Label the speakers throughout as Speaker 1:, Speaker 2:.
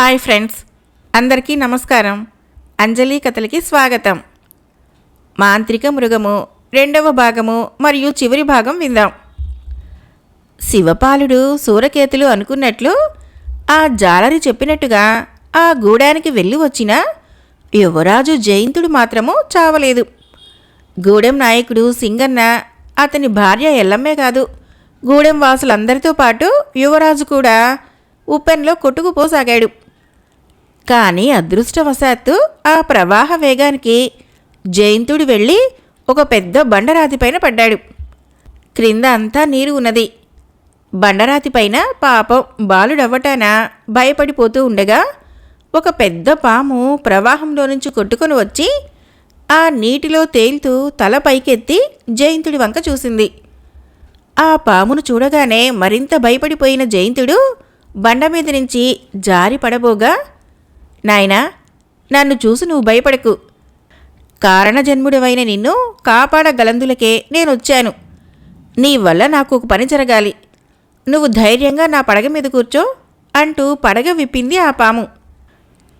Speaker 1: Hi friends. అందరికీ నమస్కారం. అంజలి కథలకి స్వాగతం. మాంత్రిక మృగము రెండవ భాగము మరియు చివరి భాగం విందాం. శివపాలుడు సూరకేతులు అనుకున్నట్లు ఆ జాలరి చెప్పినట్టుగా ఆ గూడానికి వెళ్ళి వచ్చిన యువరాజు జయంతుడు మాత్రము చావలేదు. గూడెం నాయకుడు సింగన్న అతని భార్య ఎల్లమ్మే కాదు. గూడెం వాసులందరితో పాటు యువరాజు కూడా ఉప్పెన్లో కొట్టుకుపోసాగాడు. కానీ అదృష్టవశాత్తు ఆ ప్రవాహ వేగానికి జయంతుడు వెళ్ళి ఒక పెద్ద బండరాతిపైన పడ్డాడు. క్రింద అంతా నీరు ఉన్నది. బండరాతిపైన పాపం బాలుడవ్వటాన భయపడిపోతూ ఉండగా ఒక పెద్ద పాము ప్రవాహంలో నుంచి కొట్టుకొని వచ్చి ఆ నీటిలో తేలుతూ తల పైకెత్తి జయంతుడి వంక చూసింది. ఆ పామును చూడగానే మరింత భయపడిపోయిన జయంతుడు బండ మీద నుంచి జారి పడబోగా నాయనా నన్ను చూసి నువ్వు భయపడకు. కారణజన్ముడివైన నిన్ను కాపాడగలందులకే నేనొచ్చాను. నీ వల్ల నాకు ఒక పని జరగాలి. నువ్వు ధైర్యంగా నా పడగ మీద కూర్చో అంటూ పడగ విప్పింది ఆ పాము.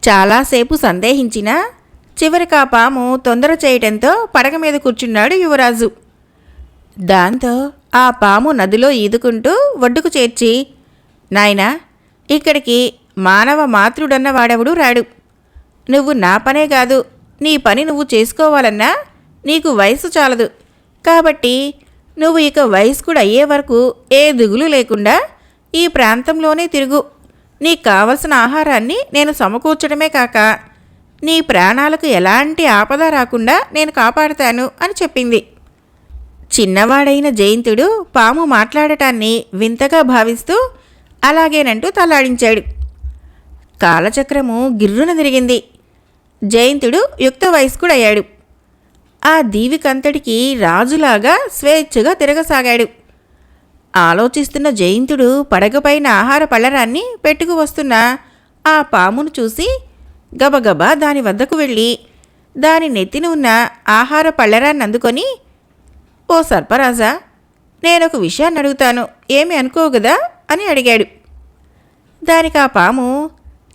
Speaker 1: చాలాసేపు సందేహించినా చివరికి ఆ పాము తొందర చేయటంతో పడగ మీద కూర్చున్నాడు యువరాజు. దాంతో ఆ పాము నదిలో ఈదుకుంటూ ఒడ్డుకు చేర్చి నాయనా ఇక్కడికి మానవ మాతృడన్న వాడెవడు రాడు. నువ్వు నా పనే కాదు నీ పని నువ్వు చేసుకోవాలన్నా నీకు వయసు చాలదు. కాబట్టి నువ్వు ఇక వయస్కుడు అయ్యే వరకు ఏ దిగులు లేకుండా ఈ ప్రాంతంలోనే తిరుగు. నీకు కావలసిన ఆహారాన్ని నేను సమకూర్చడమే కాక నీ ప్రాణాలకు ఎలాంటి ఆపద రాకుండా నేను కాపాడుతాను అని చెప్పింది. చిన్నవాడైన జయంతుడు పాము మాట్లాడటాన్ని వింతగా భావిస్తూ అలాగేనంటూ తలాడించాడు కాలచక్రము గిర్రున తిరిగింది. జయంతుడు యుక్త వయస్కుడయ్యాడు. ఆ దీవికంతటికి రాజులాగా స్వేచ్ఛగా తిరగసాగాడు. ఆలోచిస్తున్న జయంతుడు పడగపైన ఆహార పళ్ళరాన్ని పెట్టుకు వస్తున్న ఆ పామును చూసి గబగబా దాని వద్దకు వెళ్ళి దాని నెత్తిన ఉన్న ఆహార పళ్ళరాన్ని అందుకొని ఓ సర్పరాజా నేనొక విషయాన్ని అడుగుతాను. ఏమి అనుకోగదా అని అడిగాడు. దానికి ఆ పాము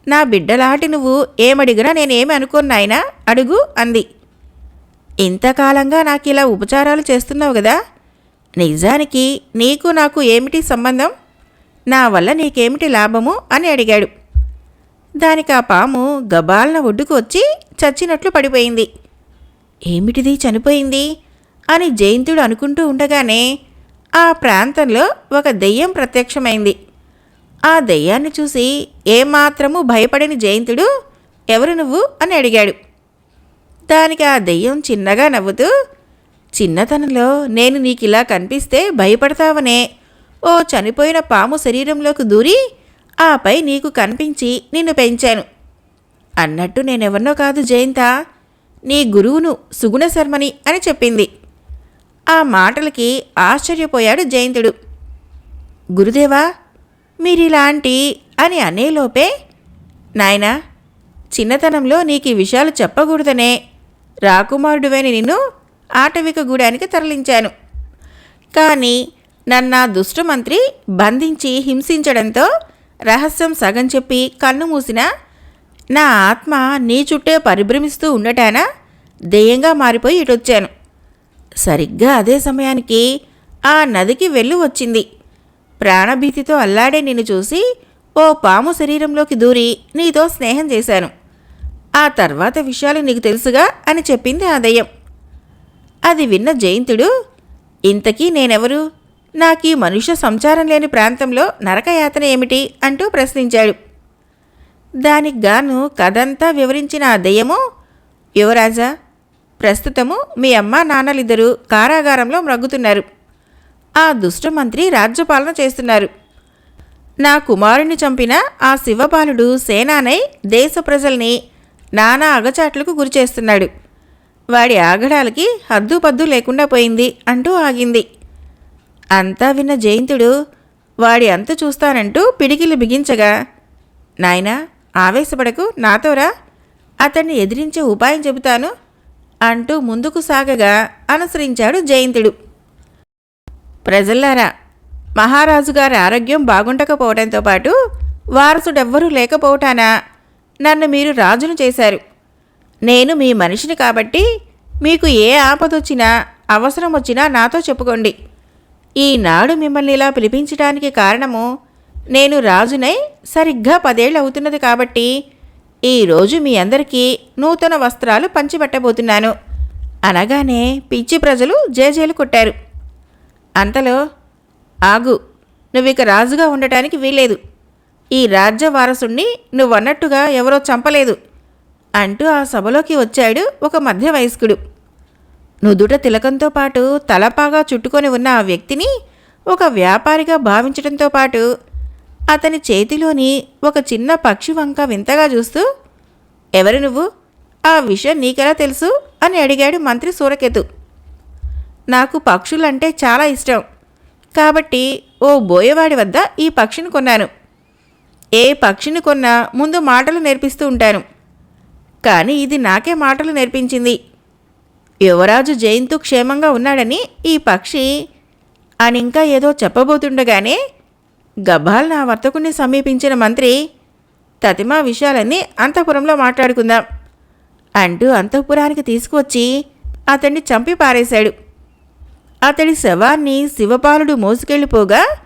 Speaker 1: నా బిడ్డలాంటి నువ్వు ఏమడిగినా నేనేమి అనుకున్నాయినా అడుగు అంది. ఇంతకాలంగా నాకు ఇలా ఉపచారాలు చేస్తున్నావు కదా నిజానికి నీకు నాకు ఏమిటి సంబంధం? నా వల్ల నీకేమిటి లాభము? అని అడిగాడు. దానికి ఆ పాము గబాలన ఒడ్డుకు వచ్చి చచ్చినట్లు పడిపోయింది. ఏమిటిది చనిపోయింది? అని జయంతుడు అనుకుంటూ ఉండగానే ఆ ప్రాంతంలో ఒక దెయ్యం ప్రత్యక్షమైంది. ఆ దయ్యాన్ని చూసి ఏమాత్రము భయపడని జయంతుడు ఎవరు నువ్వు? అని అడిగాడు. దానికి ఆ దెయ్యం చిన్నగా నవ్వుతూ చిన్నతనంలో నేను నీకు ఇలా కనిపిస్తే భయపడతావనే. ఓ చనిపోయిన పాము శరీరంలోకి దూరి ఆపై నీకు కనిపించి నిన్ను పెంచాను. అన్నట్టు నేనెవరినో కాదు జయంత. నీ గురువును సుగుణ శర్మని అని చెప్పింది. ఆ మాటలకి ఆశ్చర్యపోయాడు జయంతుడు. గురుదేవా మీరిలాంటి అని అనేలోపే నాయనా చిన్నతనంలో నీకు ఈ విషయాలు చెప్పకూడదనే రాకుమారుడువైన నిన్ను ఆటవిక గూడానికి తరలించాను. కానీ నన్న దుష్టమంత్రి బంధించి హింసించడంతో రహస్యం సగం చెప్పి కన్ను మూసిన నా ఆత్మ నీ చుట్టే పరిభ్రమిస్తూ ఉండటాన దెయ్యంగా మారిపోయి ఇటొచ్చాను. సరిగ్గా అదే సమయానికి ఆ నదికి వెళ్ళి వచ్చింది ప్రాణభీతితో అల్లాడే నిన్ను చూసి ఓ పాము శరీరంలోకి దూరి నీతో స్నేహం చేశాను. ఆ తర్వాత విషయాలు నీకు తెలుసుగా అని చెప్పింది ఆ దయ్యం అది విన్న జయంతుడు ఇంతకీ నేనెవరు? నాకీ మనుష్య సంచారం లేని ప్రాంతంలో నరకయాతన ఏమిటి? అంటూ ప్రశ్నించాడు. దానికి గాను కథంతా వివరించిన ఆ దయ్యము యువరాజా ప్రస్తుతము మీ అమ్మ నాన్నలిద్దరూ కారాగారంలో మ్రగ్గుతున్నారు ఆ దుష్టమంత్రి రాజ్యపాలన చేస్తున్నారు. నా కుమారుని చంపిన ఆ శివపాలుడు సేనానై దేశ ప్రజల్ని నానా అగచాట్లకు గురిచేస్తున్నాడు వాడి ఆగడాలకి హద్దుపద్దు లేకుండా పోయింది అంటూ ఆగింది. అంతా విన్న జయంతుడు వాడి అంత చూస్తానంటూ పిడికిలు బిగించగా నాయనా ఆవేశపడకు నాతోరా అతన్ని ఎదిరించే ఉపాయం చెబుతాను అంటూ ముందుకు సాగగా అనుసరించాడు జయంతుడు. ప్రజలారా మహారాజు గారి ఆరోగ్యం బాగుండకపోవడంతో పాటు వారసుడెవ్వరూ లేకపోవటాన? నన్ను మీరు రాజును చేశారు. నేను మీ మనిషిని కాబట్టి మీకు ఏ ఆపదొచ్చినా అవసరం వచ్చినా నాతో చెప్పుకోండి. ఈనాడు మిమ్మల్ని ఇలా పిలిపించడానికి కారణము నేను రాజునై సరిగ్గా పదేళ్ళు అవుతున్నది కాబట్టి ఈరోజు మీ అందరికీ నూతన వస్త్రాలు పంచిపెట్టబోతున్నాను. అనగానే పిచ్చి ప్రజలు జేజేలు కొట్టారు. అంతలో ఆగు నువ్విక రాజుగా ఉండటానికి వీలేదు ఈ రాజ్య వారసుణ్ణి నువ్వన్నట్టుగా ఎవరో చంపలేదు అంటూ ఆ సభలోకి వచ్చాడు ఒక మధ్య వయస్కుడు నుదుట తిలకంతో పాటు తలపాగా చుట్టుకొని ఉన్న ఆ వ్యక్తిని ఒక వ్యాపారిగా భావించడంతో పాటు అతని చేతిలోని ఒక చిన్న పక్షి వంక వింతగా చూస్తూ ఎవరు నువ్వు? ఆ విషయం నీకెలా తెలుసు? అని అడిగాడు మంత్రి సూరకేతు. నాకు పక్షులంటే చాలా ఇష్టం. కాబట్టి ఓ బోయవాడి వద్ద ఈ పక్షిని కొన్నాను. ఏ పక్షిని కొన్నా ముందు మాటలు నేర్పిస్తూ ఉంటాను. కానీ ఇది నాకే మాటలు నేర్పించింది. యువరాజు జయంతు క్షేమంగా ఉన్నాడని ఈ పక్షి అని ఇంకా ఏదో చెప్పబోతుండగానే గబ్బాల్ నా వర్తకుని సమీపించిన మంత్రి తతిమా విషయాలన్నీ అంతఃపురంలో మాట్లాడుకుందాం. అంటూ అంతఃపురానికి తీసుకువచ్చి అతన్ని చంపి పారేశాడు. అతడి శవాన్ని శివపాలుడు మోసుకెళ్ళిపోగా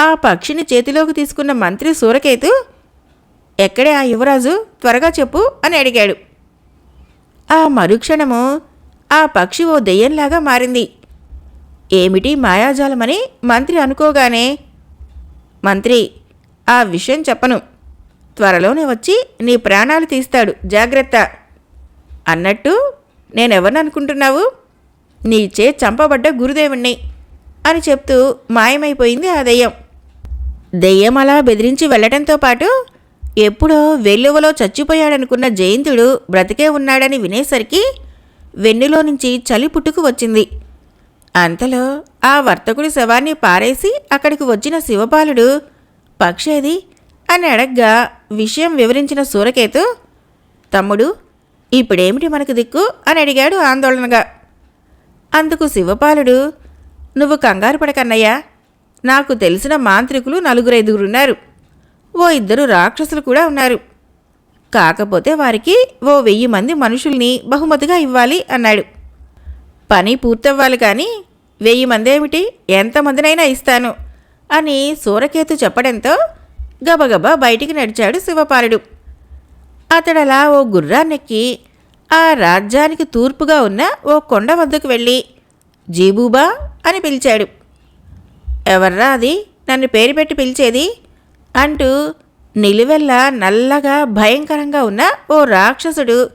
Speaker 1: ఆ పక్షిని చేతిలోకి తీసుకున్న మంత్రి సూరకేతు ఎక్కడే ఆ యువరాజు? త్వరగా చెప్పు అని అడిగాడు. ఆ మరుక్షణము ఆ పక్షి ఓ దెయ్యంలాగా మారింది. ఏమిటి మాయాజాలమని? మంత్రి అనుకోగానే మంత్రి ఆ విషయం చెప్పను. త్వరలోనే వచ్చి నీ ప్రాణాలు తీస్తాడు. జాగ్రత్త. అన్నట్టు నేనెవరిని అనుకుంటున్నావు? నీచే చంపబడ్డ గురుదేవుణ్ణి అని చెప్తూ మాయమైపోయింది ఆ దెయ్యం. దెయ్యం అలా బెదిరించి వెళ్ళటంతో పాటు ఎప్పుడో వెల్లువలో చచ్చిపోయాడనుకున్న జయంతుడు బ్రతికే ఉన్నాడని వినేసరికి వెన్నులో నుంచి చలి పుట్టుకు వచ్చింది. అంతలో ఆ వర్తకుడి శవాన్ని పారేసి అక్కడికి వచ్చిన శివపాలుడు పక్షేది అని అడగ్గా విషయం వివరించిన సూరకేతు తమ్ముడు ఇప్పుడేమిటి మనకు దిక్కు? అని అడిగాడు ఆందోళనగా. అందుకు శివపాలుడు నువ్వు కంగారు పడకన్నయ్యా. నాకు తెలిసిన మాంత్రికులు నలుగురైదుగురున్నారు ఓ ఇద్దరు రాక్షసులు కూడా ఉన్నారు. కాకపోతే వారికి ఓ వెయ్యి మంది మనుషుల్ని బహుమతిగా ఇవ్వాలి అన్నాడు. పని పూర్తవ్వాలి కానీ వెయ్యి మంది ఏమిటి ఎంతమందినైనా ఇస్తాను అని సూరకేతు చెప్పడంతో గబగబా బయటికి నడిచాడు శివపాలుడు. అతడలా ఓ గుర్రాన్నెక్కి ఆ రాజ్యానికి తూర్పుగా ఉన్న ఓ కొండ వద్దకు వెళ్ళి జీబూబా అని పిలిచాడు. ఎవర్రా అది? నన్ను పేరు పెట్టి పిలిచేది? అంటూ నిలువెల్ల నల్లగా భయంకరంగా ఉన్న ఓ రాక్షసుడు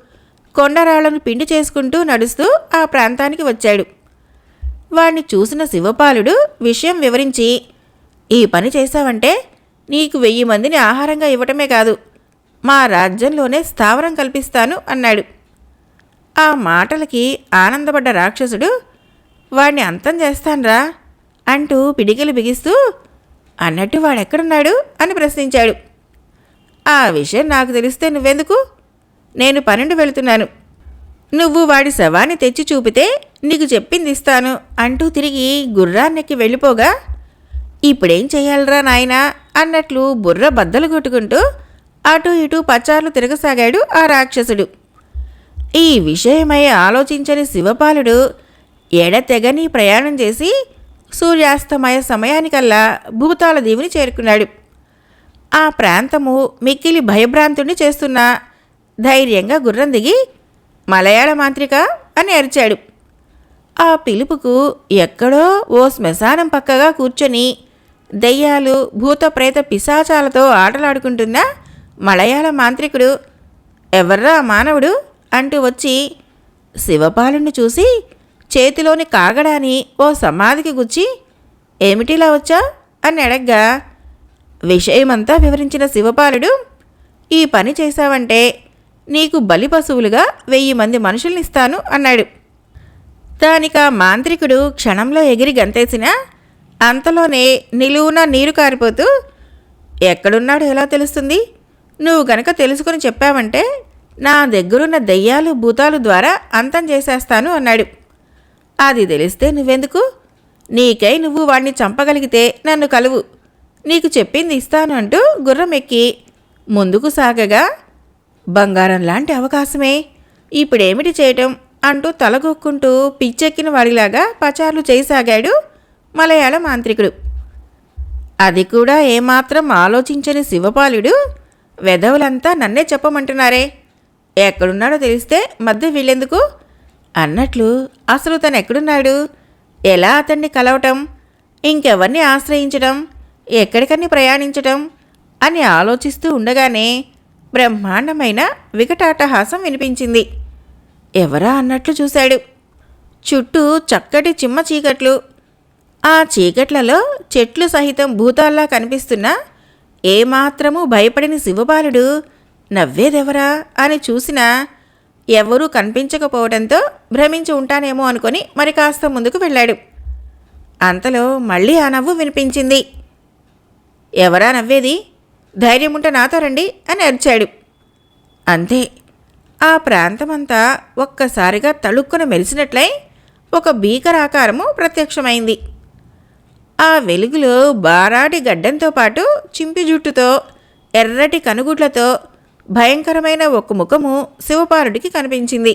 Speaker 1: కొండరాళ్ళను పిండి చేసుకుంటూ నడుస్తూ ఆ ప్రాంతానికి వచ్చాడు. వాణ్ణి చూసిన శివపాలుడు విషయం వివరించి ఈ పని చేశావంటే నీకు వెయ్యి మందిని ఆహారంగా ఇవ్వటమే కాదు మా రాజ్యంలోనే స్థావరం కల్పిస్తాను అన్నాడు. ఆ మాటలకి ఆనందపడ్డ రాక్షసుడు వాణ్ణి అంతం చేస్తాన్రా అంటూ పిడికిలు బిగిస్తూ అన్నట్టు వాడెక్కడున్నాడు? అని ప్రశ్నించాడు. ఆ విషయం నాకు తెలిస్తే నువ్వెందుకు? నేను పన్నెండు వెళుతున్నాను. నువ్వు వాడి శవాన్ని తెచ్చి చూపితే నీకు చెప్పింది ఇస్తాను అంటూ తిరిగి గుర్రాన్నెక్కి వెళ్ళిపోగా ఇప్పుడేం చేయాలరా నాయనా అన్నట్లు బుర్ర బద్దలు కొట్టుకుంటూ అటు ఇటు పచ్చార్లు తిరగసాగాడు ఆ రాక్షసుడు. ఈ విషయమై ఆలోచించని శివపాలుడు ఎడతెగని ప్రయాణం చేసి సూర్యాస్తమయ సమయానికల్లా భూతాల దీవిని చేరుకున్నాడు. ఆ ప్రాంతము మిక్కిలి భయభ్రాంతుడిని చేస్తున్న ధైర్యంగా గుర్రం దిగి మలయాళ మాంత్రిక అని అరిచాడు. ఆ పిలుపుకు ఎక్కడో ఓ శ్మశానం పక్కగా కూర్చొని దెయ్యాలు భూత ప్రేత పిశాచాలతో ఆటలాడుకుంటున్న మలయాళ మాంత్రికుడు ఎవర్రా మానవుడు? అంటూ వచ్చి శివపాలుని చూసి చేతిలోని కాగడాని ఓ సమాధికి గుచ్చి ఏమిటిలా వచ్చా? అని అడగ్గా విషయమంతా వివరించిన శివపాలుడు ఈ పని చేశావంటే నీకు బలి పశువులుగా వెయ్యి మంది మనుషుల్నిస్తాను అన్నాడు. దానికా మాంత్రికుడు క్షణంలో ఎగిరి గంతేసినా అంతలోనే నిలువున నీరు కారిపోతూ ఎక్కడున్నాడో ఎలా తెలుస్తుంది? నువ్వు గనక తెలుసుకుని చెప్పావంటే నా దగ్గరున్న దెయ్యాలు భూతాలు ద్వారా అంతం చేసేస్తాను అన్నాడు. అది తెలిస్తే నువ్వెందుకు? నీకై నువ్వు వాణ్ణి చంపగలిగితే నన్ను కలువు. నీకు చెప్పింది ఇస్తాను అంటూ గుర్రం ఎక్కి ముందుకు సాగగా బంగారం లాంటి అవకాశమే. ఇప్పుడేమిటి చేయటం? అంటూ తలగొక్కుంటూ పిచ్చెక్కిన వాడిలాగా పచార్లు చేయసాగాడు మలయాళ మాంత్రికుడు. అది కూడా ఏమాత్రం ఆలోచించని శివపాలుడు? వెధవులంతా నన్నే చెప్పమంటున్నారే. ఎక్కడున్నాడో తెలిస్తే మధ్య వీళ్ళెందుకు? అన్నట్లు అసలు తను ఎక్కడున్నాడు? ఎలా అతన్ని కలవటం? ఇంకెవరిని ఆశ్రయించడం ఎక్కడికని ప్రయాణించటం? అని ఆలోచిస్తూ ఉండగానే బ్రహ్మాండమైన వికటాటహాసం వినిపించింది. ఎవరా అన్నట్లు చూశాడు. చుట్టూ చక్కటి చిమ్మ చీకట్లు. ఆ చీకట్లలో చెట్లు సహితం భూతాల్లా కనిపిస్తున్న ఏమాత్రమూ భయపడిన శివబాలుడు నవ్వేదెవరా అని చూసినా ఎవరూ కనిపించకపోవడంతో భ్రమించి ఉంటానేమో అనుకొని మరి కాస్త ముందుకు వెళ్ళాడు. అంతలో మళ్ళీ ఆ నవ్వు వినిపించింది. ఎవరా నవ్వేది? ధైర్యం ఉంటే నాతో రండి అని అరిచాడు. అంతే. ఆ ప్రాంతమంతా ఒక్కసారిగా తళుక్కున మెరిసినట్లై ఒక భీకరాకారము ప్రత్యక్షమైంది. ఆ వెలుగులో బారాడి గడ్డంతో పాటు చింపి జుట్టుతో ఎర్రటి కనుగుడ్లతో భయంకరమైన ఒక ముఖము శివపారుడికి కనిపించింది.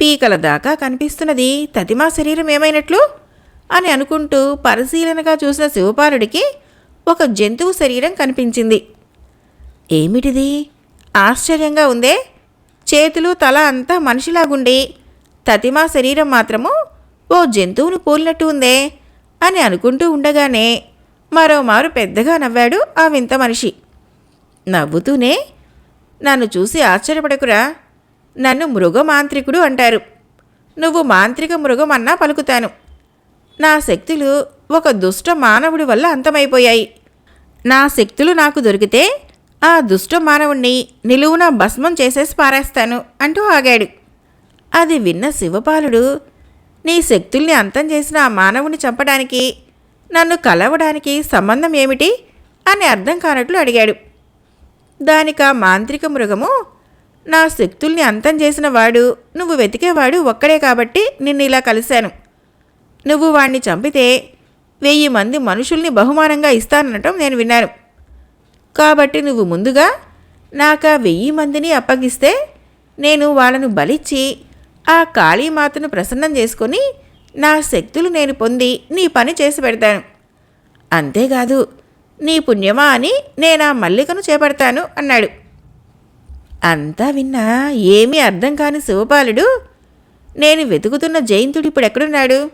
Speaker 1: పీకల దాకా కనిపిస్తున్నది తతిమా శరీరం ఏమైనట్లు? అని అనుకుంటూ పరిశీలనగా చూసిన శివపాలుడికి ఒక జంతువు శరీరం కనిపించింది. ఏమిటిది? ఆశ్చర్యంగా ఉందే. చేతులు తల అంతా మనిషిలాగుండి. తతిమా శరీరం మాత్రము ఓ జంతువును పోలినట్టు ఉందే అని అనుకుంటూ ఉండగానే మరోమారు పెద్దగా నవ్వాడు ఆ వింత మనిషి. నవ్వుతూనే నన్ను చూసి ఆశ్చర్యపడకురా. నన్ను మృగమాంత్రికుడు అంటారు. నువ్వు మాంత్రిక మృగమన్నా పలుకుతాను. నా శక్తులు ఒక దుష్ట మానవుడి వల్ల అంతమైపోయాయి. నా శక్తులు నాకు దొరికితే ఆ దుష్ట మానవుణ్ణి నిలువున భస్మం చేసేసి పారేస్తాను అంటూ ఆగాడు. అది విన్న శివపాలుడు నీ శక్తుల్ని అంతం చేసిన ఆ మానవుని చంపడానికి నన్ను కలవడానికి సంబంధం ఏమిటి? అని అర్థం కానట్లు అడిగాడు. దానికా మాంత్రిక మృగము నా శక్తుల్ని అంతం చేసిన వాడు నువ్వు వెతికేవాడు ఒక్కడే కాబట్టి నిన్ను ఇలా కలిశాను. నువ్వు వాణ్ణి చంపితే వెయ్యి మంది మనుషుల్ని బహుమానంగా ఇస్తానటం నేను విన్నాను. కాబట్టి నువ్వు ముందుగా నాకు వెయ్యి మందిని అప్పగిస్తే నేను వాళ్ళను బలిచ్చి ఆ కాళీమాతను ప్రసన్నం చేసుకొని నా శక్తులు నేను పొంది నీ పని చేసి పెడతాను. అంతేకాదు నీ పుణ్యమా అని నేను ఆ మల్లికను చేపడతాను అన్నాడు. అంతా విన్నా ఏమీ అర్థం కాని శివపాలుడు నేను వెతుకుతున్న జయంతుడు ఇప్పుడు ఎక్కడున్నాడు?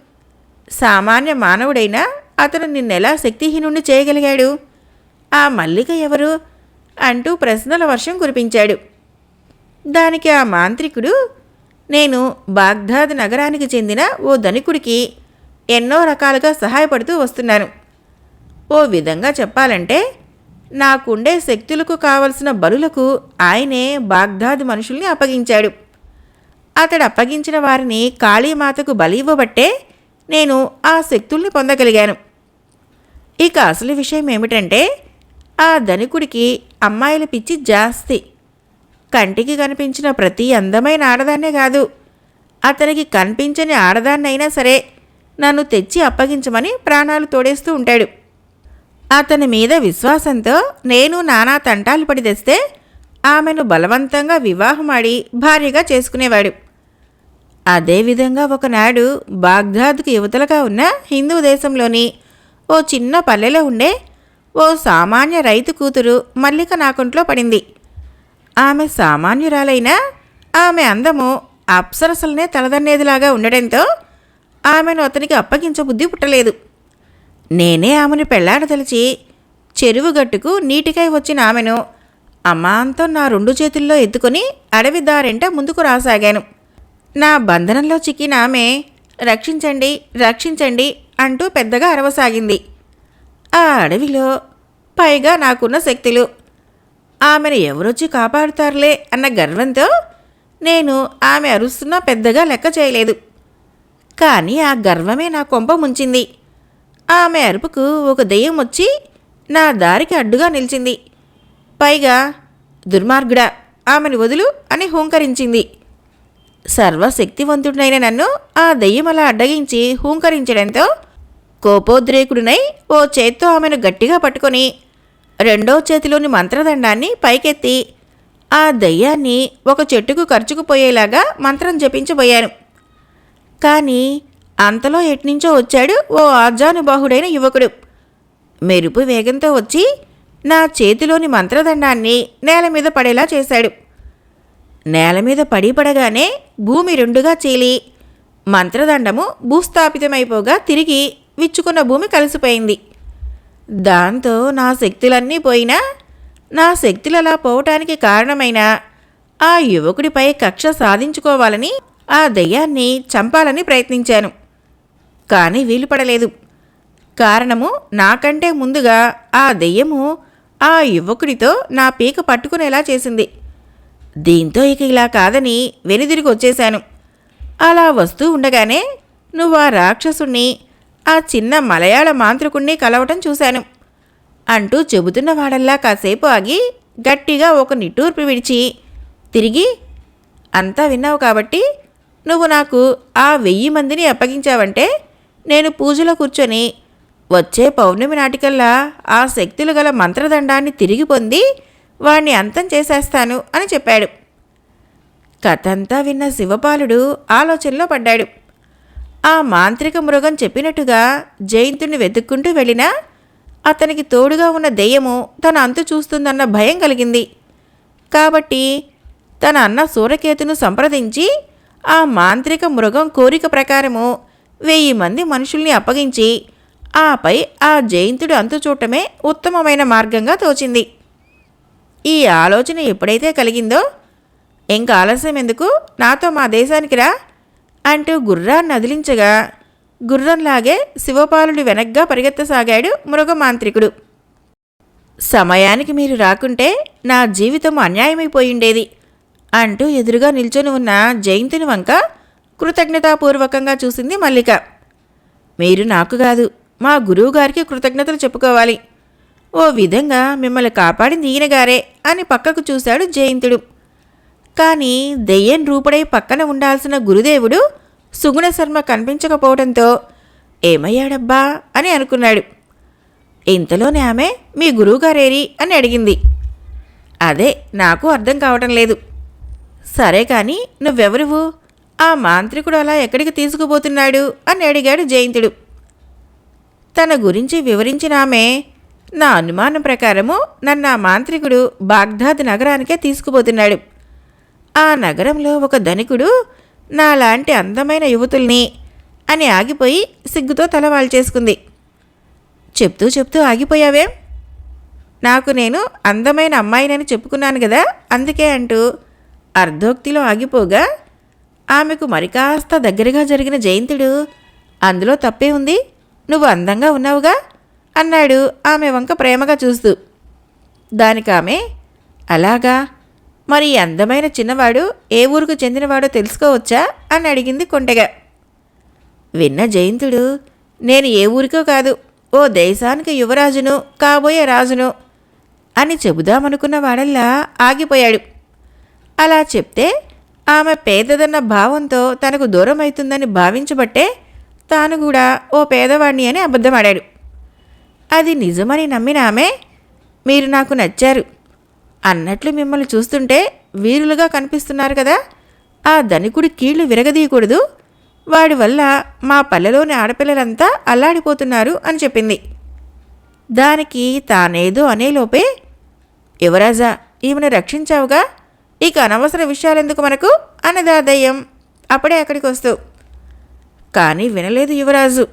Speaker 1: సామాన్య మానవుడైనా అతను నిన్నెలా శక్తిహీనుణ్ణి చేయగలిగాడు? ఆ మల్లిక ఎవరు? అంటూ ప్రశ్నల వర్షం కురిపించాడు. దానికి ఆ మాంత్రికుడు నేను బాగ్దాద్ నగరానికి చెందిన ఓ ధనికుడికి ఎన్నో రకాలుగా సహాయపడుతూ వస్తున్నాను. ఓ విధంగా చెప్పాలంటే నాకుండే శక్తులకు కావలసిన బలులకు ఆయనే బాగ్దాద్ మనుషుల్ని అప్పగించాడు. అతడు అప్పగించిన వారిని కాళీమాతకు బలి ఇవ్వబట్టే నేను ఆ శక్తుల్ని పొందగలిగాను. ఇక అసలు విషయం ఏమిటంటే ఆ ధనికుడికి అమ్మాయిల పిచ్చి జాస్తి. కంటికి కనిపించిన ప్రతి అందమైన ఆడదాన్నే కాదు అతనికి కనిపించని ఆడదాన్నైనా సరే నన్ను తెచ్చి అప్పగించమని ప్రాణాలు తోడేస్తూ ఉంటాడు. అతని మీద విశ్వాసంతో నేను నానా తంటాలు పడి తెస్తే ఆమెను బలవంతంగా వివాహమాడి భార్యగా చేసుకునేవాడు. అదేవిధంగా ఒకనాడు బాగ్దాద్కు యువతలుగా ఉన్న హిందూ దేశంలోని ఓ చిన్న పల్లెలో ఉండే ఓ సామాన్య రైతు కూతురు మల్లిక నాకుంట్లో పడింది. ఆమె సామాన్యురాలైనా ఆమె అందము అప్సరసలనే తలదన్నేదిలాగా ఉండడంతో ఆమెను అతనికి అప్పగించబుద్ధి పుట్టలేదు. నేనే ఆమెను పెళ్ళాడదలిచి చెరువు గట్టుకు నీటికై వచ్చిన ఆమెను అమాంతం నా రెండు చేతుల్లో ఎత్తుకొని అడవి దారింట ముందుకు రాసాగాను. నా బంధనంలో చిక్కిన ఆమె రక్షించండి రక్షించండి అంటూ పెద్దగా అరవసాగింది. ఆ అడవిలో పైగా నాకున్న శక్తులు. ఆమెను ఎవరొచ్చి కాపాడుతారులే అన్న గర్వంతో నేను ఆమె అరుస్తున్నా పెద్దగా లెక్క చేయలేదు. కానీ ఆ గర్వమే నా కొంప ముంచింది. ఆమె అరుపుకు ఒక దెయ్యం వచ్చి నా దారికి అడ్డుగా నిలిచింది. పైగా దుర్మార్గుడా ఆమెను వదులు అని హూంకరించింది. సర్వశక్తివంతుడైన నన్ను ఆ దెయ్యం అలా అడ్డగించి హూంకరించడంతో కోపోద్రేకుడినై ఓ చేత్తో ఆమెను గట్టిగా పట్టుకొని రెండో చేతిలోని మంత్రదండాన్ని పైకెత్తి ఆ దయ్యాన్ని ఒక చెట్టుకు ఖర్చుకుపోయేలాగా మంత్రం జపించబోయాను. కానీ అంతలో ఎట్నుంచో వచ్చాడు ఓ ఆర్జానుబాహుడైన యువకుడు. మెరుపు వేగంతో వచ్చి నా చేతిలోని మంత్రదండాన్ని నేల మీద పడేలా చేశాడు. నేల మీద పడి పడగానే భూమి రెండుగా చీలి మంత్రదండము భూస్థాపితమైపోగా తిరిగి విచ్చుకున్న భూమి కలిసిపోయింది. దాంతో నా శక్తులన్నీ పోయినా నా శక్తులు అలా పోవటానికి కారణమైన ఆ యువకుడిపై కక్ష సాధించుకోవాలని ఆ దయ్యాన్ని చంపాలని ప్రయత్నించాను. కానీ వీలుపడలేదు. కారణము నాకంటే ముందుగా ఆ దెయ్యము ఆ యువకుడితో నా పీక పట్టుకునేలా చేసింది. దీంతో ఇక ఇలా కాదని వెనుదిరిగి వచ్చేశాను. అలా వస్తూ ఉండగానే నువ్వు ఆ రాక్షసుణ్ణి ఆ చిన్న మలయాళ మాంత్రికుణ్ణి కలవటం చూశాను. అంటూ చెబుతున్న వాడల్లా కాసేపు ఆగి గట్టిగా ఒక నిట్టూర్పు విడిచి తిరిగి అంతా విన్నావు కాబట్టి నువ్వు నాకు ఆ వెయ్యి మందిని అప్పగించావంటే నేను పూజలో కూర్చొని వచ్చే పౌర్ణమి నాటికల్లా ఆ శక్తులు గల మంత్రదండాన్ని తిరిగి పొంది వాణ్ణి అంతం చేసేస్తాను అని చెప్పాడు. కథంతా విన్న శివపాలుడు ఆలోచనలో పడ్డాడు. ఆ మాంత్రిక మృగం చెప్పినట్టుగా జయంతుని వెతుక్కుంటూ వెళ్ళినా అతనికి తోడుగా ఉన్న దెయ్యము తన అంతు చూస్తుందన్న భయం కలిగింది. కాబట్టి తన అన్న సూరకేతును సంప్రదించి ఆ మాంత్రిక మృగం కోరిక ప్రకారము వెయ్యి మంది మనుషుల్ని అప్పగించి ఆపై ఆ జయంతుడు అంతు చూడటమే ఉత్తమమైన మార్గంగా తోచింది. ఈ ఆలోచన ఎప్పుడైతే కలిగిందో ఇంకా ఆలస్యం ఎందుకు? నాతో మా దేశానికి రా అంటూ గుర్రాన్ని అదిలించగా గుర్రంలాగే శివపాలుడి వెనగ్గా పరిగెత్తసాగాడు మృగమాంత్రికుడు. సమయానికి మీరు రాకుంటే నా జీవితం అన్యాయమైపోయిండేది అంటూ ఎదురుగా నిల్చొని ఉన్న జయంతుని వంక కృతజ్ఞతాపూర్వకంగా చూసింది మల్లిక. మీరు నాకు కాదు మా గురువుగారికి కృతజ్ఞతలు చెప్పుకోవాలి. ఓ విధంగా మిమ్మల్ని కాపాడింది ఈయనగారే అని పక్కకు చూశాడు జయంతుడు. కానీ దెయ్యం రూపుడై పక్కన ఉండాల్సిన గురుదేవుడు సుగుణ శర్మ కనిపించకపోవడంతో ఏమయ్యాడబ్బా అని అనుకున్నాడు. ఇంతలోనే ఆమె మీ గురువుగారేరి అని అడిగింది. అదే నాకు అర్థం కావటం లేదు. సరే కానీ నువ్వెవరువు? ఆ మాంత్రికుడు అలా ఎక్కడికి తీసుకుపోతున్నాడు? అని అడిగాడు జయంతుడు. తన గురించి వివరించిన ఆమె నా అనుమానం ప్రకారము నన్ను ఆ మాంత్రికుడు బాగ్దాద్ నగరానికే తీసుకుపోతున్నాడు. ఆ నగరంలో ఒక ధనికుడు నాలాంటి అందమైన యువతుల్ని అని ఆగిపోయి సిగ్గుతో తల చేసుకుంది. చెప్తూ చెప్తూ ఆగిపోయావేం? నాకు నేను అందమైన అమ్మాయినని చెప్పుకున్నాను కదా అందుకే అంటూ అర్ధోక్తిలో ఆగిపోగా ఆమెకు మరికాస్త దగ్గరగా జరిగిన జయంతుడు అందులో తప్పే ఉంది నువ్వు అందంగా ఉన్నావుగా అన్నాడు ఆమె వంక ప్రేమగా చూస్తూ. దానికి ఆమె అలాగా మరి అందమైన చిన్నవాడు ఏ ఊరుకు చెందినవాడో తెలుసుకోవచ్చా అని అడిగింది కొంటెగా విన్న జయంతుడు నేను ఏ ఊరికో కాదు ఓ దేశానికి యువరాజును కాబోయే రాజును అని చెబుదామనుకున్న వాడల్లా ఆగిపోయాడు. అలా చెప్తే ఆమె పేదదన్న భావంతో తనకు దూరం అవుతుందని భావించబట్టే తాను కూడా ఓ పేదవాణ్ణి అని అబద్ధమాడాడు. అది నిజమని నమ్మిన ఆమె మీరు నాకు నచ్చారు. అన్నట్లు మిమ్మల్ని చూస్తుంటే వీరులుగా కనిపిస్తున్నారు కదా. ఆ ధనికుడి కీళ్ళు విరగదీయకూడదు. వాడి వల్ల మా పల్లెలోని ఆడపిల్లలంతా అల్లాడిపోతున్నారు అని చెప్పింది. దానికి తానేదో అనేలోపే యువరాజా ఈమెను రక్షించావుగా. ఇక అనవసర విషయాలెందుకు మనకు? అన్నదా దయ్యం అప్పుడే అక్కడికి వస్తూ కానీ వినలేదు యువరాజు.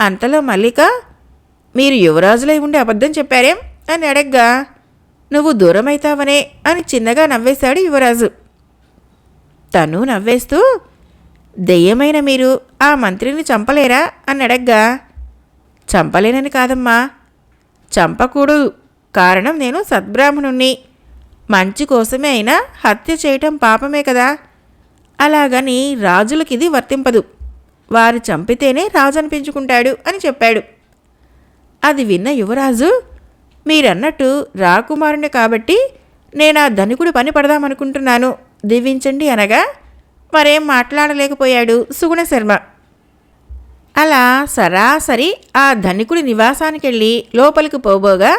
Speaker 1: అంతలో మల్లిక మీరు యువరాజులై ఉండి అబద్ధం చెప్పారేం అని అడగ్గా నువ్వు దూరమైతావనే అని చిన్నగా నవ్వేశాడు యువరాజు. తను నవ్వేస్తూ దెయ్యమైన మీరు ఆ మంత్రిని చంపలేరా అని అడగ్గా చంపలేనని కాదమ్మా. చంపకూడదు. కారణం నేను సద్బ్రాహ్మణుణ్ణి. మంచి కోసమే అయినా హత్య చేయటం పాపమే కదా. అలాగని రాజులకిది వర్తింపదు. వారు చంపితేనే రాజు అనిపించుకుంటాడు అని చెప్పాడు. అది విన్న యువరాజు మీరన్నట్టు రాకుమారుని కాబట్టి నేను ఆ ధనికుడు పని పడదామనుకుంటున్నాను. దీవించండి అనగా మరేం మాట్లాడలేకపోయాడు సుగుణ శర్మ. అలా సరాసరి ఆ ధనికుడి నివాసానికి వెళ్ళి లోపలికి పోబోగా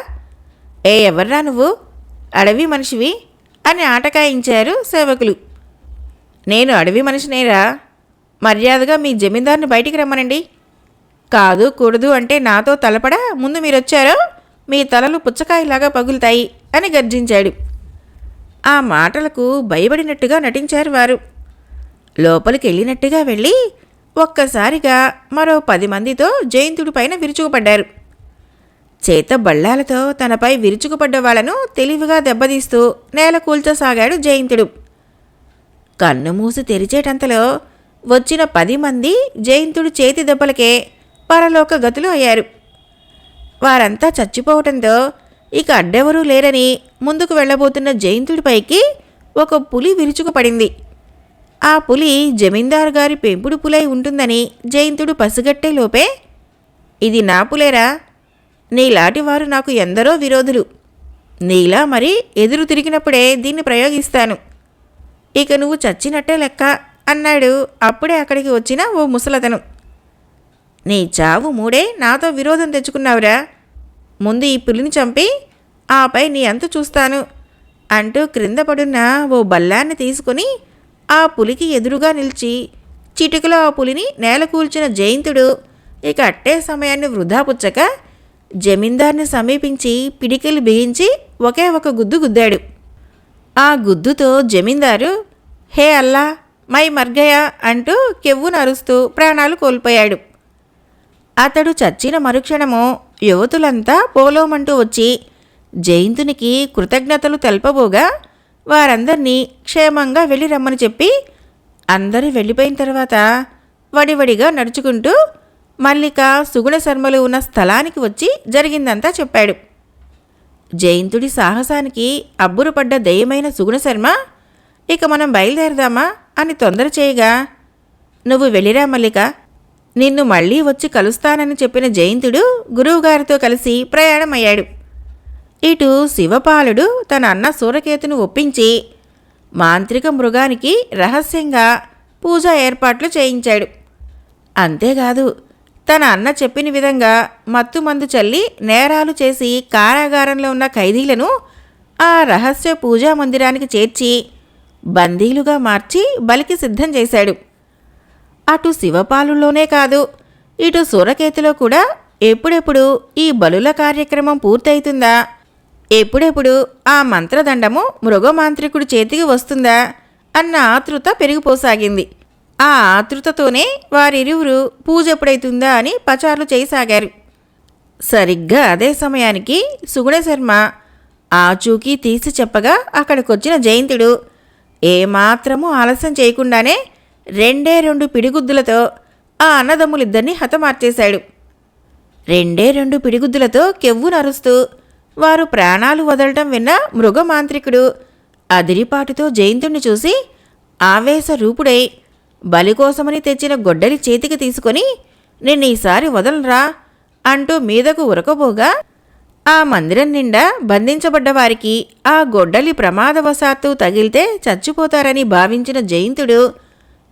Speaker 1: ఏ ఎవర్రా నువ్వు? అడవి మనిషివి అని ఆటకాయించారు సేవకులు. నేను అడవి మనిషినేరా? మర్యాదగా మీ జమీందారుని బయటికి రమ్మనండి. కాదు కూడదు అంటే నాతో తలపడా? ముందు మీరొచ్చారో? మీ తలలు పుచ్చకాయలాగా పగులుతాయి అని గర్జించాడు. ఆ మాటలకు భయపడినట్టుగా నటించారు వారు. లోపలికి వెళ్ళినట్టుగా వెళ్ళి ఒక్కసారిగా మరో పది మందితో జయంతుడి పైన విరుచుకుపడ్డారు. చేత బళ్ళాలతో తనపై విరుచుకుపడ్డ వాళ్ళను తెలివిగా దెబ్బతీస్తూ నేల కూల్చసాగాడు జయంతుడు. కన్ను మూసి తెరిచేటంతలో వచ్చిన పది మంది జయంతుడు చేతి దెబ్బలకే పరలోక గతులు అయ్యారు. వారంతా చచ్చిపోవటంతో ఇక అడ్డెవరూ లేరని ముందుకు వెళ్ళబోతున్న జయంతుడిపైకి ఒక పులి విరుచుకుపడింది. ఆ పులి జమీందారు గారి పెంపుడు పులై ఉంటుందని జయంతుడు పసిగట్టే లోపే ఇది నా పులేరా? నీలాంటివారు నాకు ఎందరో విరోధులు. నీలా మరి ఎదురు తిరిగినప్పుడే దీన్ని ప్రయోగిస్తాను. ఇక నువ్వు చచ్చినట్టే లెక్క అన్నాడు. అప్పుడే అక్కడికి వచ్చిన ఓ ముసలతను. నీ చావు మూడే నాతో విరోధం తెచ్చుకున్నావురా. ముందు ఈ పులిని చంపి ఆపై నీ అంత చూస్తాను అంటూ క్రింద పడున్న ఓ బల్లాన్ని తీసుకుని ఆ పులికి ఎదురుగా నిలిచి చిటికలో ఆ పులిని నేల కూల్చిన జయంతుడు. ఇక అట్టే సమయాన్ని వృధా పుచ్చక జమీందార్ని సమీపించి పిడికిలు బిగించి ఒకే ఒక గుద్దు గుద్దాడు. ఆ గుద్దుతో జమీందారు హే అల్లా మై మర్గయ అంటూ కెవ్వు నరుస్తూ ప్రాణాలు కోల్పోయాడు. అతడు చచ్చిన మరుక్షణము యువతులంతా పోలోమంటూ వచ్చి జయంతునికి కృతజ్ఞతలు తెలపబోగా వారందరినీ క్షేమంగా వెళ్ళి రమ్మని చెప్పి అందరూ వెళ్ళిపోయిన తర్వాత వడివడిగా నడుచుకుంటూ మల్లిక సుగుణ శర్మలు ఉన్న స్థలానికి వచ్చి జరిగిందంతా చెప్పాడు. జయంతుడి సాహసానికి అబ్బురపడ్డ దయ్యమైన సుగుణ శర్మ ఇక మనం బయలుదేరదామా అని తొందర చేయగా నువ్వు వెళ్ళిరా మల్లిక నిన్ను మళ్ళీ వచ్చి కలుస్తానని చెప్పిన జయంతుడు గురువుగారితో కలిసి ప్రయాణమయ్యాడు. ఇటు శివపాలుడు తన అన్న సూరకేతును ఒప్పించి మాంత్రిక మృగానికి రహస్యంగా పూజా ఏర్పాట్లు చేయించాడు. అంతేకాదు తన అన్న చెప్పిన విధంగా మత్తుమందు చల్లి నేరాలు చేసి కారాగారంలో ఉన్న ఖైదీలను ఆ రహస్య పూజా మందిరానికి చేర్చి బందీలుగా మార్చి బలికి సిద్ధం చేశాడు. అటు శివపాలులోనే కాదు ఇటు సూరకేతిలో కూడా ఎప్పుడెప్పుడు ఈ బలుల కార్యక్రమం పూర్తయితుందా? ఎప్పుడెప్పుడు ఆ మంత్రదండము మృగమాంత్రికుడి చేతికి వస్తుందా? అన్న ఆతృత పెరిగిపోసాగింది. ఆ ఆతృతతోనే వారిరువురు పూజ ఎప్పుడైతుందా అని పచారులు చేయసాగారు. సరిగ్గా అదే సమయానికి సుగుణశర్మ ఆచూకీ తీసి చెప్పగా అక్కడికొచ్చిన జయంతుడు ఏమాత్రము ఆలస్యం చేయకుండానే రెండే రెండు పిడిగుద్దులతో ఆ అన్నదమ్ములిద్దరినీ హతమార్చేశాడు. రెండే రెండు పిడిగుద్దులతో కెవ్వు నరుస్తూ వారు ప్రాణాలు వదలటం విన్న మృగమాంత్రికుడు అదిరిపాటుతో జయంతుణ్ణి చూసి ఆవేశ రూపుడై బలి కోసమని తెచ్చిన గొడ్డలి చేతికి తీసుకొని నిన్న ఈసారి వదలరా అంటూ మీదకు ఉరకబోగా ఆ మందిరం నిండా బంధించబడ్డ వారికి ఆ గొడ్డలి ప్రమాదవశాత్తు తగిలితే చచ్చిపోతారని భావించిన జయంతుడు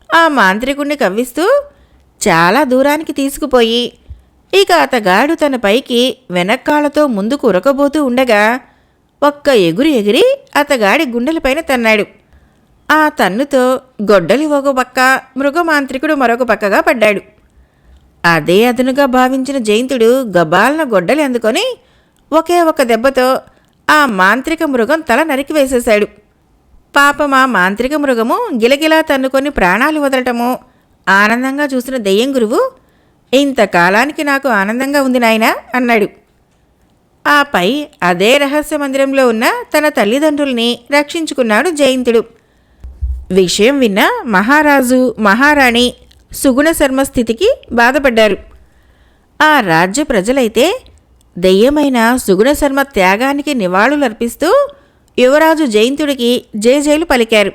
Speaker 1: ఆ మాంత్రికుణ్ణి కవ్విస్తూ చాలా దూరానికి తీసుకుపోయి ఇక అతగాడు తన పైకి వెనక్కాలతో ముందుకు ఉరకబోతూ ఉండగా ఒక్క ఎగురు ఎగిరి అతగాడి గుండెలపైన తన్నాడు. ఆ తన్నుతో గొడ్డలి ఒక పక్క మృగమాంత్రికుడు మరొక పక్కగా పడ్డాడు. అదే అదనుగా భావించిన జయంతుడు గబాలన గొడ్డలి అందుకొని ఒకే ఒక దెబ్బతో ఆ మాంత్రిక మృగం తల నరికివేసేశాడు పాపం ఆ మాంత్రిక మృగము గిలగిలా తన్నుకొని ప్రాణాలు వదలటము ఆనందంగా చూసిన దెయ్యం గురువు ఇంతకాలానికి నాకు ఆనందంగా ఉంది నాయనా అన్నాడు. ఆపై అదే రహస్య మందిరంలో ఉన్న తన తల్లిదండ్రుల్ని రక్షించుకున్నాడు జయంతుడు. విషయం విన్న మహారాజు మహారాణి సుగుణ శర్మ స్థితికి బాధపడ్డారు. ఆ రాజ్య ప్రజలైతే దెయ్యమైన సుగుణ శర్మ త్యాగానికి నివాళులర్పిస్తూ యువరాజు జయంతుడికి జయజయలు పలికారు.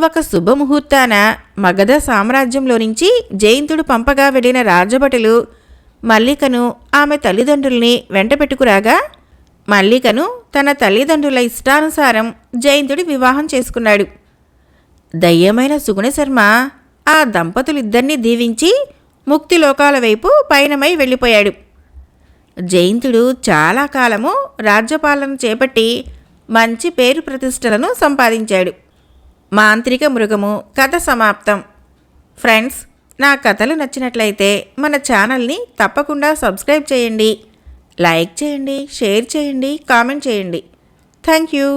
Speaker 1: ఒక శుభముహూర్తాన మగధ సామ్రాజ్యంలో నుంచి జయంతుడు పంపగా వెళ్ళిన రాజభటులు మల్లికను ఆమె తల్లిదండ్రుల్ని వెంటపెట్టుకురాగా మల్లికను తన తల్లిదండ్రుల ఇష్టానుసారం జయంతుడి వివాహం చేసుకున్నాడు. దయ్యమైన సుగుణశర్మ ఆ దంపతులిద్దరినీ దీవించి ముక్తిలోకాల వైపు పయనమై వెళ్ళిపోయాడు. జయంతుడు చాలా కాలము రాజ్యపాలన చేపట్టి మంచి పేరు ప్రతిష్టలను సంపాదించాడు. మాంత్రిక మృగము కథ సమాప్తం. ఫ్రెండ్స్ నా కథలు నచ్చినట్లయితే మన ఛానల్ని తప్పకుండా సబ్స్క్రైబ్ చేయండి. లైక్ చేయండి షేర్ చేయండి కామెంట్ చేయండి. Thank you.